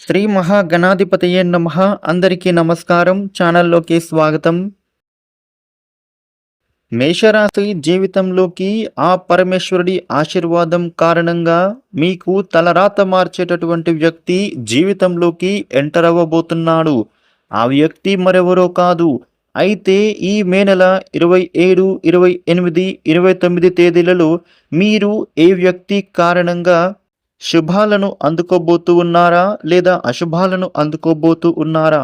శ్రీ మహాగణాధిపతయే నమ. అందరికీ నమస్కారం. ఛానల్లోకి స్వాగతం. మేషరాశి జీవితంలోకి ఆ పరమేశ్వరుడి ఆశీర్వాదం కారణంగా మీకు తలరాత మార్చేటటువంటి వ్యక్తి జీవితంలోకి ఎంటర్ అవ్వబోతున్నాడు. ఆ వ్యక్తి మరెవరో కాదు. అయితే ఈ మే నెల ఇరవై ఏడు ఇరవై ఎనిమిది ఇరవై తొమ్మిది తేదీలలో మీరు ఏ వ్యక్తి కారణంగా శుభాలను అందుకోబోతూ ఉన్నారా లేదా అశుభాలను అందుకోబోతూ ఉన్నారా?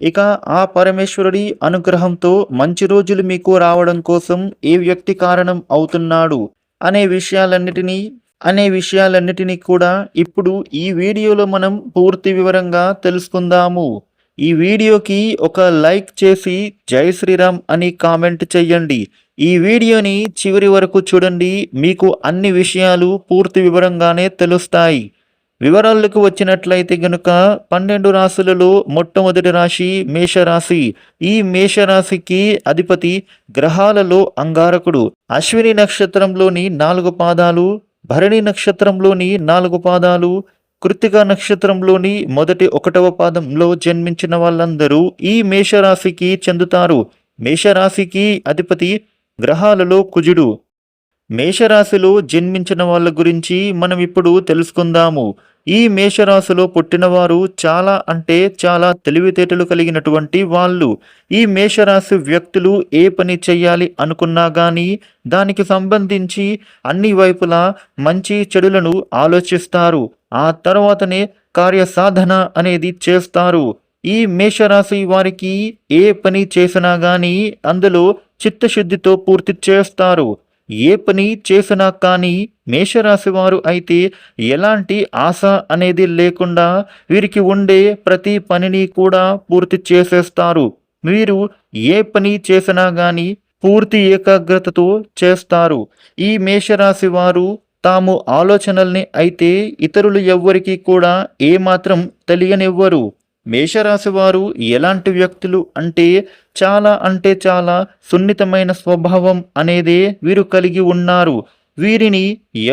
ఇక ఆ పరమేశ్వరుడి అనుగ్రహంతో మంచి రోజులు మీకు రావడం కోసం ఏ వ్యక్తి కారణం అవుతున్నాడు అనే విషయాలన్నిటినీ అనే విషయాలన్నిటినీ కూడా ఇప్పుడు ఈ వీడియోలో మనం పూర్తి వివరంగా తెలుసుకుందాము. ఈ వీడియోకి ఒక లైక్ చేసి జై శ్రీరామ్ అని కామెంట్ చెయ్యండి. ఈ వీడియోని చివరి వరకు చూడండి. మీకు అన్ని విషయాలు పూర్తి వివరంగానే తెలుస్తాయి. వివరాలకు వచ్చినట్లయితే గనుక పన్నెండు రాశులలో మొట్టమొదటి రాశి మేషరాశి. ఈ మేషరాశికి అధిపతి గ్రహాలలో అంగారకుడు. అశ్విని నక్షత్రంలోని నాలుగు పాదాలు భరణి నక్షత్రంలోని నాలుగు పాదాలు కృత్తిక నక్షత్రంలోని మొదటి ఒకటవ పాదంలో జన్మించిన వాళ్ళందరూ ఈ మేషరాశికి చెందుతారు. మేషరాశికి అధిపతి గ్రహాలలో కుజుడు. మేషరాశిలో జన్మించిన వాళ్ళ గురించి మనం ఇప్పుడు తెలుసుకుందాము. ఈ మేషరాశిలో పుట్టినవారు చాలా అంటే చాలా తెలివితేటలు కలిగినటువంటి వాళ్ళు. ఈ మేషరాశి వ్యక్తులు ఏ పని చేయాలి అనుకున్నా కానీ దానికి సంబంధించి అన్ని వైపులా మంచి చెడులను ఆలోచిస్తారు. ఆ తర్వాతనే కార్యసాధన అనేది చేస్తారు. ఈ మేషరాశి వారికి ఏ పని చేసినా కానీ అందులో చిత్తశుద్ధితో పూర్తి చేస్తారు. ఏ పని చేసినా కానీ మేషరాశి వారు అయితే ఎలాంటి ఆశ అనేది లేకుండా వీరికి ఉండే ప్రతి పనిని కూడా పూర్తి చేసేస్తారు. వీరు ఏ పని చేసినా కానీ పూర్తి ఏకాగ్రతతో చేస్తారు. ఈ మేషరాశి వారు తాము ఆలోచనల్ని అయితే ఇతరులు ఎవ్వరికీ కూడా ఏమాత్రం తెలియనివ్వరు. మేషరాశి వారు ఎలాంటి వ్యక్తులు అంటే చాలా అంటే చాలా సున్నితమైన స్వభావం అనేదే వీరు కలిగి ఉన్నారు. వీరిని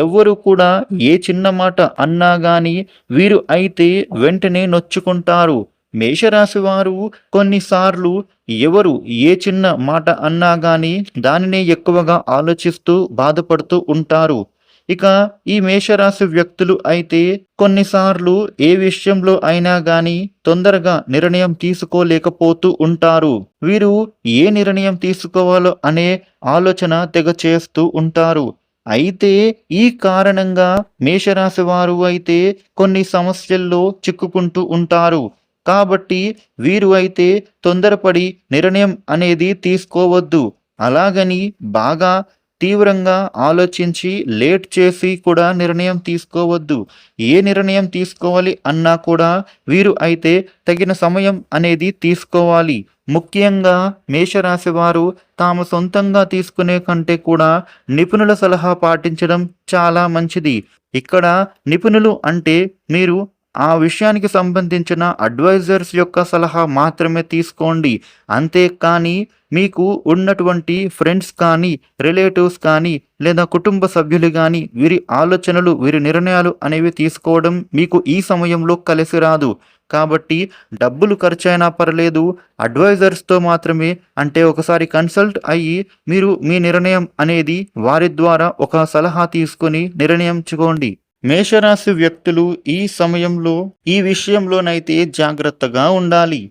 ఎవ్వరు కూడా ఏ చిన్న మాట అన్నా గాని వీరు అయితే వెంటనే నొచ్చుకుంటారు. మేషరాశి వారు కొన్నిసార్లు ఎవరు ఏ చిన్న మాట అన్నా గాని దానినే ఎక్కువగా ఆలోచిస్తూ బాధపడుతూ ఉంటారు. ఇక ఈ మేషరాశి వ్యక్తులు అయితే కొన్నిసార్లు ఏ విషయంలో అయినా గాని తొందరగా నిర్ణయం తీసుకోలేకపోతూ ఉంటారు. వీరు ఏ నిర్ణయం తీసుకోవాలో అనే ఆలోచన తెగ చేస్తూ ఉంటారు. అయితే ఈ కారణంగా మేషరాశి వారు అయితే కొన్ని సమస్యల్లో చిక్కుకుంటూ ఉంటారు. కాబట్టి వీరు అయితే తొందరపడి నిర్ణయం అనేది తీసుకోవద్దు. అలాగని బాగా తీవ్రంగా ఆలోచించి లేట్ చేసి కూడా నిర్ణయం తీసుకోవద్దు. ఏ నిర్ణయం తీసుకోవాలి అన్నా కూడా వీరు అయితే తగిన సమయం అనేది తీసుకోవాలి. ముఖ్యంగా మేషరాశి వారు తాము సొంతంగా తీసుకునే కంటే కూడా నిపుణుల సలహా పాటించడం చాలా మంచిది. ఇక్కడ నిపుణులు అంటే మీరు ఆ విషయానికి సంబంధించిన అడ్వైజర్స్ యొక్క సలహా మాత్రమే తీసుకోండి. అంతేకాని మీకు ఉన్నటువంటి ఫ్రెండ్స్ కానీ రిలేటివ్స్ కానీ లేదా కుటుంబ సభ్యులు కానీ వీరి ఆలోచనలు వీరి నిర్ణయాలు అనేవి తీసుకోవడం మీకు ఈ సమయంలో కలిసి రాదు. కాబట్టి డబ్బులు ఖర్చైనా పర్లేదు అడ్వైజర్స్తో మాత్రమే అంటే ఒకసారి కన్సల్ట్ అయ్యి మీరు మీ నిర్ణయం అనేది వారి ద్వారా ఒక సలహా తీసుకొని నిర్ణయించుకోండి. మేషరాశి వ్యక్తులు ఈ సమయంలో ఈ విషయంలోనైతే జాగ్రత్తగా ఉండాలి.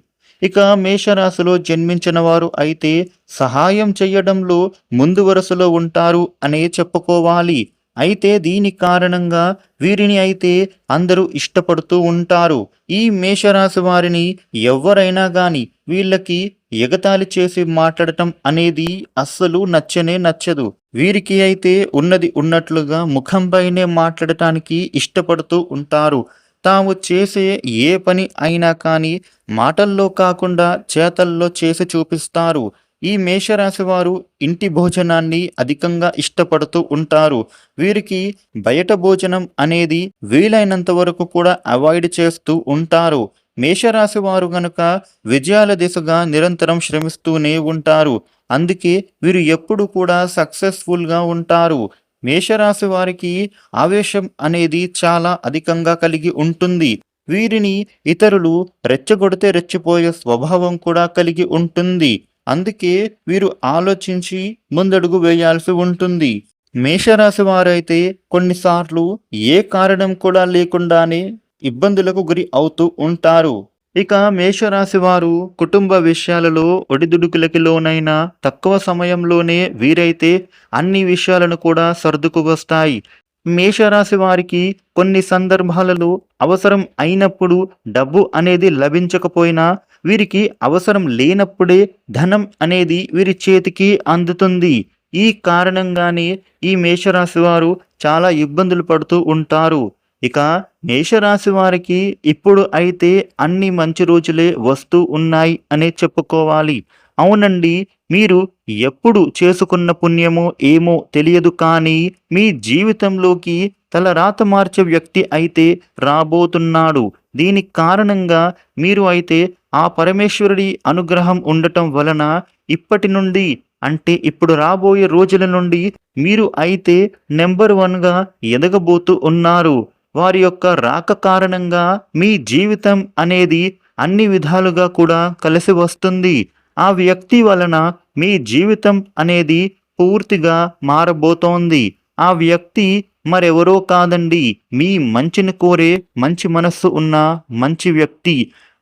ఇక మేషరాశిలో జన్మించిన వారు అయితే సహాయం చేయడంలో ముందు వరుసలో ఉంటారు అనే చెప్పుకోవాలి. అయితే దీని కారణంగా వీరిని అయితే అందరూ ఇష్టపడుతూ ఉంటారు. ఈ మేషరాశి వారిని ఎవరైనా గాని వీళ్ళకి ఎగతాళి చేసి మాట్లాడటం అనేది అస్సలు నచ్చనే నచ్చదు. వీరికి అయితే ఉన్నది ఉన్నట్లుగా ముఖంపైనే మాట్లాడటానికి ఇష్టపడుతూ ఉంటారు. తాము చేసే ఏ పని అయినా కానీ మాటల్లో కాకుండా చేతల్లో చేసి చూపిస్తారు. ఈ మేషరాశి వారు ఇంటి భోజనాన్ని అధికంగా ఇష్టపడుతూ ఉంటారు. వీరికి బయట భోజనం అనేది వీలైనంత వరకు కూడా అవాయిడ్ చేస్తూ ఉంటారు. మేషరాశి వారు గనుక విజయాల దిశగా నిరంతరం శ్రమిస్తూనే ఉంటారు. అందుకే వీరు ఎప్పుడు కూడా సక్సెస్ఫుల్గా ఉంటారు. మేషరాశి వారికి ఆవేశం అనేది చాలా అధికంగా కలిగి ఉంటుంది. వీరిని ఇతరులు రెచ్చగొడితే రెచ్చిపోయే స్వభావం కూడా కలిగి ఉంటుంది. అందుకే వీరు ఆలోచించి ముందడుగు వేయాల్సి ఉంటుంది. మేషరాశి వారైతే కొన్నిసార్లు ఏ కారణం కూడా లేకుండానే ఇబ్బందులకు గురి అవుతూ ఉంటారు. ఇక మేషరాశి వారు కుటుంబ విషయాలలో ఒడిదుడుకులకి లోనైనా తక్కువ సమయంలోనే వీరైతే అన్ని విషయాలను కూడా సర్దుకు వస్తాయి. మేషరాశి వారికి కొన్ని సందర్భాలలో అవసరం అయినప్పుడు డబ్బు అనేది లభించకపోయినా వీరికి అవసరం లేనప్పుడే ధనం అనేది వీరి చేతికి అందుతుంది. ఈ కారణంగానే ఈ మేషరాశి వారు చాలా ఇబ్బందులు పడుతూ ఉంటారు. ఇక మేషరాశి వారికి ఇప్పుడు అయితే అన్ని మంచి రోజులే వస్తూ ఉన్నాయి అనే చెప్పుకోవాలి. అవునండి మీరు ఎప్పుడు చేసుకున్న పుణ్యమో ఏమో తెలియదు కానీ మీ జీవితంలోకి తల రాత మార్చే వ్యక్తి అయితే రాబోతున్నాడు. దీనికి కారణంగా మీరు అయితే ఆ పరమేశ్వరుడి అనుగ్రహం ఉండటం వలన ఇప్పటి నుండి అంటే ఇప్పుడు రాబోయే రోజుల నుండి మీరు అయితే నెంబర్ వన్గా ఎదగబోతూ ఉన్నారు. వారి యొక్క రాక కారణంగా మీ జీవితం అనేది అన్ని విధాలుగా కూడా కలిసి వస్తుంది. ఆ వ్యక్తి వలన మీ జీవితం అనేది పూర్తిగా మారబోతోంది. ఆ వ్యక్తి మరెవరో కాదండి. మీ మంచిని కోరే మంచి మనస్సు ఉన్న మంచి వ్యక్తి.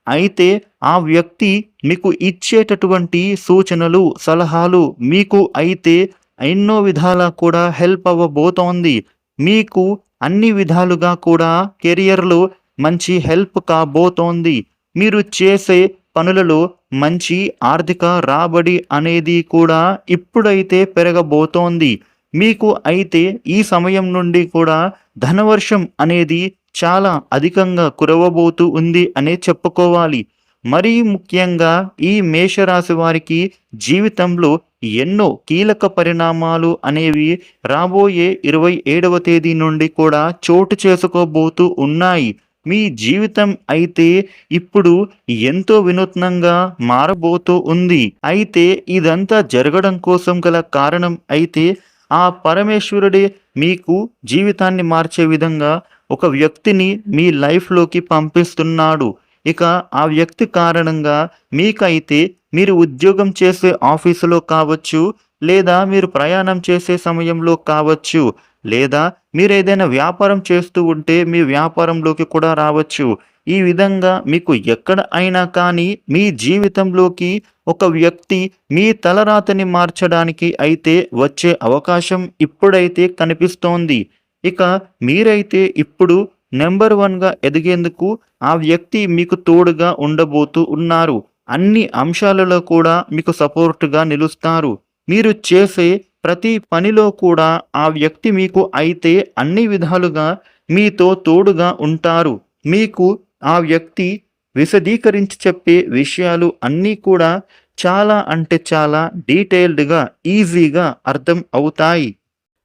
అయితే ఆ వ్యక్తి మీకు ఇచ్చేటటువంటి సూచనలు సలహాలు మీకు అయితే ఎన్నో విధాలా కూడా హెల్ప్ అవ్వబోతోంది. మీకు అన్ని విధాలుగా కూడా కెరియర్లో మంచి హెల్ప్ కాబోతోంది. మీరు చేసే పనులలో మంచి ఆర్థిక రాబడి అనేది కూడా ఇప్పుడైతే పెరగబోతోంది. మీకు అయితే ఈ సమయం నుండి కూడా ధనవర్షం అనేది చాలా అధికంగా కురవబోతూ ఉంది అనే చెప్పుకోవాలి. మరీ ముఖ్యంగా ఈ మేషరాశి వారికి జీవితంలో ఎన్నో కీలక పరిణామాలు అనేవి రాబోయే ఇరవై ఏడవ తేదీ నుండి కూడా చోటు చేసుకోబోతూ ఉన్నాయి. మీ జీవితం అయితే ఇప్పుడు ఎంతో వినూత్నంగా మారబోతూ ఉంది. అయితే ఇదంతా జరగడం కోసం గల కారణం అయితే ఆ పరమేశ్వరుడే మీకు జీవితాన్ని మార్చే విధంగా ఒక వ్యక్తిని మీ లైఫ్లోకి పంపిస్తున్నాడు. ఇక ఆ వ్యక్తి కారణంగా మీకైతే మీరు ఉద్యోగం చేసే ఆఫీసులో కావచ్చు లేదా మీరు ప్రయాణం చేసే సమయంలో కావచ్చు లేదా మీరు ఏదైనా వ్యాపారం చేస్తూ ఉంటే మీ వ్యాపారంలోకి కూడా రావచ్చు. ఈ విధంగా మీకు ఎక్కడ అయినా కానీ మీ జీవితంలోకి ఒక వ్యక్తి మీ తలరాతని మార్చడానికి అయితే వచ్చే అవకాశం ఇప్పుడైతే కనిపిస్తోంది. ఇక మీరైతే ఇప్పుడు నెంబర్ వన్గా ఎదిగేందుకు ఆ వ్యక్తి మీకు తోడుగా ఉండబోతూ ఉన్నారు. అన్ని అంశాలలో కూడా మీకు సపోర్టుగా నిలుస్తారు. మీరు చేసే ప్రతి పనిలో కూడా ఆ వ్యక్తి మీకు అయితే అన్ని విధాలుగా మీతో తోడుగా ఉంటారు. మీకు ఆ వ్యక్తి విశదీకరించి చెప్పే విషయాలు అన్నీ కూడా చాలా అంటే చాలా డీటెయిల్డ్గా ఈజీగా అర్థం అవుతాయి.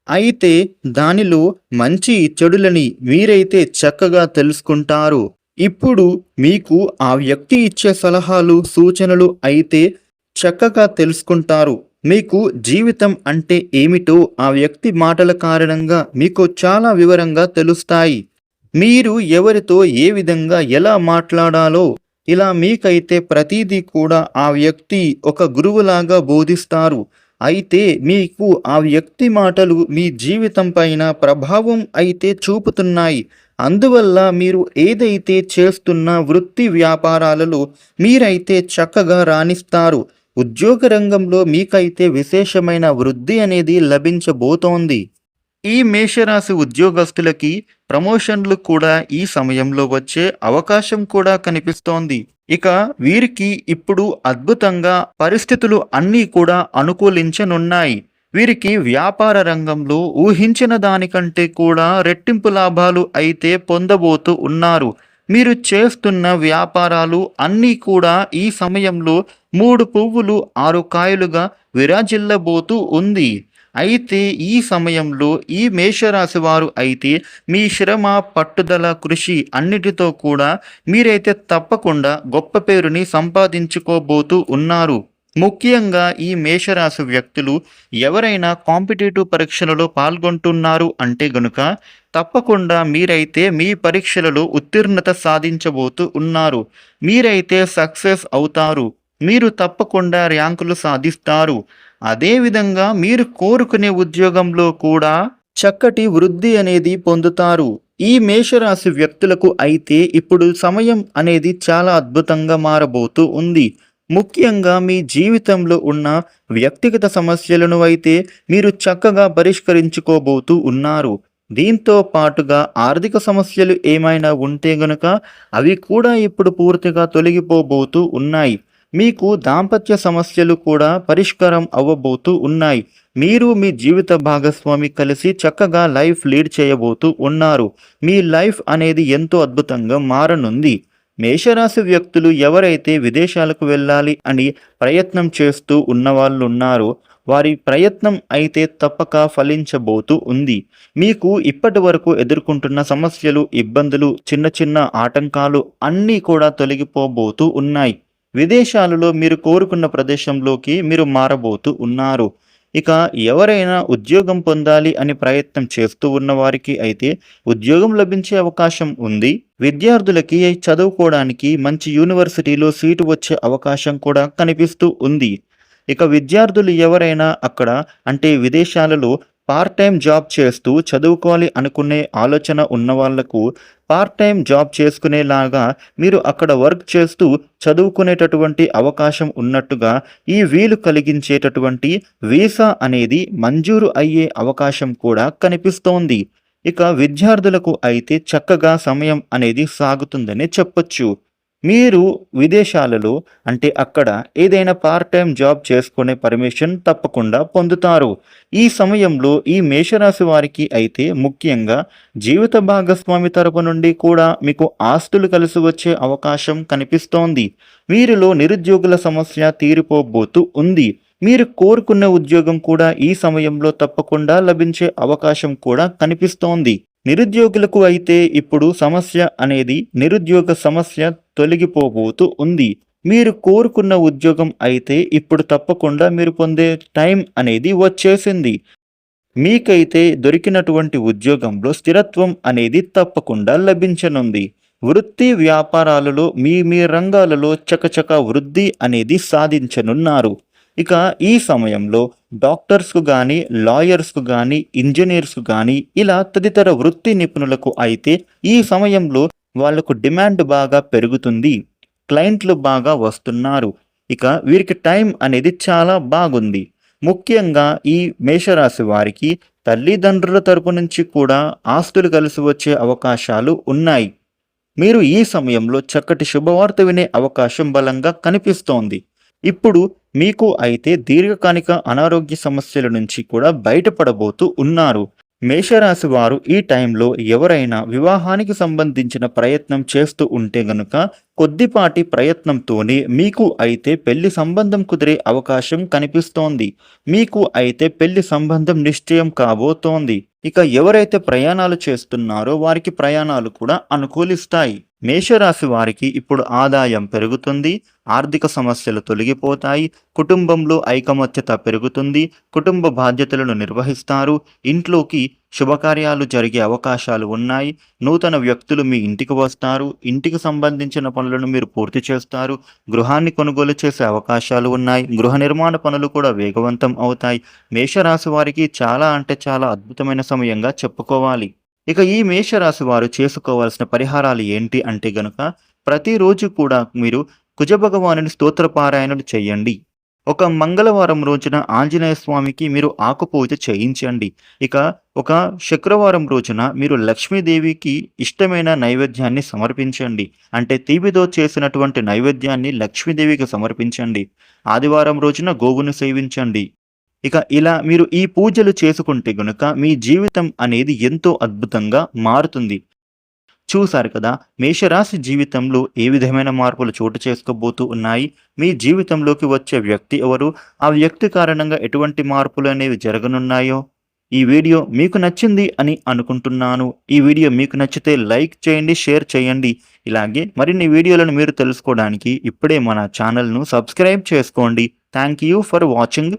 అయితే దానిలో మంచి చెడులని మీరైతే చక్కగా తెలుసుకుంటారు. ఇప్పుడు మీకు ఆ వ్యక్తి ఇచ్చే సలహాలు సూచనలు అయితే చక్కగా తెలుసుకుంటారు. మీకు జీవితం అంటే ఏమిటో ఆ వ్యక్తి మాటల కారణంగా మీకు చాలా వివరంగా తెలుస్తాయి. మీరు ఎవరితో ఏ విధంగా ఎలా మాట్లాడాలో ఇలా మీకైతే ప్రతిదీ కూడా ఆ వ్యక్తి ఒక గురువులాగా బోధిస్తారు. అయితే మీకు ఆ వ్యక్తి మాటలు మీ జీవితం పైన ప్రభావం అయితే చూపుతున్నాయి. అందువల్ల మీరు ఏదైతే చేస్తున్న వృత్తి వ్యాపారాలలో మీరైతే చక్కగా రాణిస్తారు. ఉద్యోగ రంగంలో మీకైతే విశేషమైన వృద్ధి అనేది లభించబోతోంది. ఈ మేషరాశి ఉద్యోగస్తులకి ప్రమోషన్లు కూడా ఈ సమయంలో వచ్చే అవకాశం కూడా కనిపిస్తోంది. ఇక వీరికి ఇప్పుడు అద్భుతంగా పరిస్థితులు అన్నీ కూడా అనుకూలించనున్నాయి. వీరికి వ్యాపార రంగంలో ఊహించిన దానికంటే కూడా రెట్టింపు లాభాలు అయితే పొందబోతూ ఉన్నారు. మీరు చేస్తున్న వ్యాపారాలు అన్నీ కూడా ఈ సమయంలో మూడు పువ్వులు ఆరు కాయలుగా విరాజిల్లబోతూ ఉంది. అయితే ఈ సమయంలో ఈ మేషరాశి వారు అయితే మీ శ్రమ పట్టుదల కృషి అన్నిటితో కూడా మీరైతే తప్పకుండా గొప్ప పేరుని సంపాదించుకోబోతూ ఉన్నారు. ముఖ్యంగా ఈ మేషరాశి వ్యక్తులు ఎవరైనా కాంపిటేటివ్ పరీక్షలలో పాల్గొంటున్నారు అంటే గనుక తప్పకుండా మీరైతే మీ పరీక్షలలో ఉత్తీర్ణత సాధించబోతూ ఉన్నారు. మీరైతే సక్సెస్ అవుతారు. మీరు తప్పకుండా ర్యాంకులు సాధిస్తారు. అదేవిధంగా మీరు కోరుకునే ఉద్యోగంలో కూడా చక్కటి వృద్ధి అనేది పొందుతారు. ఈ మేషరాశి వ్యక్తులకు అయితే ఇప్పుడు సమయం అనేది చాలా అద్భుతంగా మారబోతూ ఉంది. ముఖ్యంగా మీ జీవితంలో ఉన్న వ్యక్తిగత సమస్యలను అయితే మీరు చక్కగా పరిష్కరించుకోబోతూ ఉన్నారు. దీంతో పాటుగా ఆర్థిక సమస్యలు ఏమైనా ఉంటే గనుక అవి కూడా ఇప్పుడు పూర్తిగా తొలగిపోబోతూ ఉన్నాయి. మీకు దాంపత్య సమస్యలు కూడా పరిష్కారం అవ్వబోతూ ఉన్నాయి. మీరు మీ జీవిత భాగస్వామి కలిసి చక్కగా లైఫ్ లీడ్ చేయబోతూ ఉన్నారు. మీ లైఫ్ అనేది ఎంతో అద్భుతంగా మారనుంది. మేషరాశి వ్యక్తులు ఎవరైతే విదేశాలకు వెళ్ళాలి అని ప్రయత్నం చేస్తూ ఉన్నవాళ్ళు ఉన్నారో వారి ప్రయత్నం అయితే తప్పక ఫలించబోతూ ఉంది. మీకు ఇప్పటి వరకు ఎదుర్కొంటున్న సమస్యలు ఇబ్బందులు చిన్న చిన్న ఆటంకాలు అన్నీ కూడా తొలగిపోబోతూ ఉన్నాయి. విదేశాలలో మీరు కోరుకున్న ప్రదేశంలోకి మీరు మారబోతూ ఉన్నారు. ఇక ఎవరైనా ఉద్యోగం పొందాలి అని ప్రయత్నం చేస్తూ ఉన్న వారికి అయితే ఉద్యోగం లభించే అవకాశం ఉంది. విద్యార్థులకి చదువుకోవడానికి మంచి యూనివర్సిటీలో సీటు వచ్చే అవకాశం కూడా కనిపిస్తూ ఉంది. ఇక విద్యార్థులు ఎవరైనా అక్కడ అంటే విదేశాలలో పార్ట్ టైం జాబ్ చేస్తూ చదువుకోవాలి అనుకునే ఆలోచన ఉన్న వాళ్ళకు పార్ట్ టైం జాబ్ చేసుకునేలాగా మీరు అక్కడ వర్క్ చేస్తూ చదువుకునేటటువంటి అవకాశం ఉన్నట్టుగా ఈ వీలు కలిగించేటటువంటి వీసా అనేది మంజూరు అయ్యే అవకాశం కూడా కనిపిస్తోంది. ఇక విద్యార్థులకు అయితే చక్కగా సమయం అనేది సాగుతుందని చెప్పొచ్చు. మీరు విదేశాలలో అంటే అక్కడ ఏదైనా పార్ట్ టైం జాబ్ చేసుకునే పర్మిషన్ తప్పకుండా పొందుతారు. ఈ సమయంలో ఈ మేషరాశి వారికి అయితే ముఖ్యంగా జీవిత భాగస్వామి తరపు నుండి కూడా మీకు ఆస్తులు కలిసి వచ్చే అవకాశం కనిపిస్తోంది. వీరిలో నిరుద్యోగుల సమస్య తీరిపోబోతూ ఉంది. మీరు కోరుకున్న ఉద్యోగం కూడా ఈ సమయంలో తప్పకుండా లభించే అవకాశం కూడా కనిపిస్తోంది. నిరుద్యోగులకు అయితే ఇప్పుడు సమస్య అనేది నిరుద్యోగ సమస్య తొలగిపోబోతూ ఉంది. మీరు కోరుకున్న ఉద్యోగం అయితే ఇప్పుడు తప్పకుండా మీరు పొందే టైం అనేది వచ్చేసింది. మీకైతే దొరికినటువంటి ఉద్యోగంలో స్థిరత్వం అనేది తప్పకుండా లభించనుంది. వృత్తి వ్యాపారాలలో మీ మీ రంగాలలో చకచక వృద్ధి అనేది సాధించనున్నారు. ఇక ఈ సమయంలో డాక్టర్స్కు కానీ లాయర్స్కు కానీ ఇంజనీర్స్కు కానీ ఇలా తదితర వృత్తి నిపుణులకు అయితే ఈ సమయంలో వాళ్ళకు డిమాండ్ బాగా పెరుగుతుంది. క్లయింట్లు బాగా వస్తున్నారు. ఇక వీరికి టైం అనేది చాలా బాగుంది. ముఖ్యంగా ఈ మేషరాశి వారికి తల్లిదండ్రుల తరపు నుంచి కూడా ఆస్తులు కలిసి వచ్చే అవకాశాలు ఉన్నాయి. మీరు ఈ సమయంలో చక్కటి శుభవార్త వినే అవకాశం బలంగా కనిపిస్తోంది. ఇప్పుడు మీకు అయితే దీర్ఘకాలిక అనారోగ్య సమస్యల నుంచి కూడా బయటపడబోతూ ఉన్నారు. మేషరాశి వారు ఈ టైంలో ఎవరైనా వివాహానికి సంబంధించిన ప్రయత్నం చేస్తూ ఉంటే గనుక కొద్దిపాటి ప్రయత్నంతోనే మీకు అయితే పెళ్ళి సంబంధం కుదిరే అవకాశం కనిపిస్తోంది. మీకు అయితే పెళ్ళి సంబంధం నిశ్చయం కాబోతోంది. ఇక ఎవరైతే ప్రయాణాలు చేస్తున్నారో వారికి ప్రయాణాలు కూడా అనుకూలిస్తాయి. మేషరాశి వారికి ఇప్పుడు ఆదాయం పెరుగుతుంది ఆర్థిక సమస్యలు తొలగిపోతాయి కుటుంబంలో ఐకమత్యత పెరుగుతుంది కుటుంబ బాధ్యతలను నిర్వహిస్తారు ఇంట్లోకి శుభకార్యాలు జరిగే అవకాశాలు ఉన్నాయి నూతన వ్యక్తులు మీ ఇంటికి వస్తారు ఇంటికి సంబంధించిన పనులను మీరు పూర్తి చేస్తారు గృహాన్ని కొనుగోలు చేసే అవకాశాలు ఉన్నాయి గృహ నిర్మాణ పనులు కూడా వేగవంతం అవుతాయి. మేషరాశి వారికి చాలా అంటే చాలా అద్భుతమైన సమయంగా చెప్పుకోవాలి. ఇక ఈ మేషరాశి వారు చేసుకోవాల్సిన పరిహారాలు ఏంటి అంటే గనుక ప్రతిరోజు కూడా మీరు కుజభగవానుని స్తోత్రపారాయణలు చేయండి. ఒక మంగళవారం రోజున ఆంజనేయ స్వామికి మీరు ఆకుపూజ చేయించండి. ఇక ఒక శుక్రవారం రోజున మీరు లక్ష్మీదేవికి ఇష్టమైన నైవేద్యాన్ని సమర్పించండి. అంటే తీపితో చేసినటువంటి నైవేద్యాన్ని లక్ష్మీదేవికి సమర్పించండి. ఆదివారం రోజున గోవును సేవించండి. ఇక ఇలా మీరు ఈ పూజలు చేసుకుంటే గనుక మీ జీవితం అనేది ఎంతో అద్భుతంగా మారుతుంది. చూశారు కదా మేషరాశి జీవితంలో ఏ విధమైన మార్పులు చోటు చేసుకోబోతూ ఉన్నాయి? మీ జీవితంలోకి వచ్చే వ్యక్తి ఎవరు? ఆ వ్యక్తి కారణంగా ఎటువంటి మార్పులు అనేవి జరగనున్నాయో? ఈ వీడియో మీకు నచ్చింది అని అనుకుంటున్నాను. ఈ వీడియో మీకు నచ్చితే లైక్ చేయండి షేర్ చేయండి. ఇలాగే మరిన్ని వీడియోలను మీరు తెలుసుకోవడానికి ఇప్పుడే మన ఛానల్ను సబ్స్క్రైబ్ చేసుకోండి. Thank you for watching.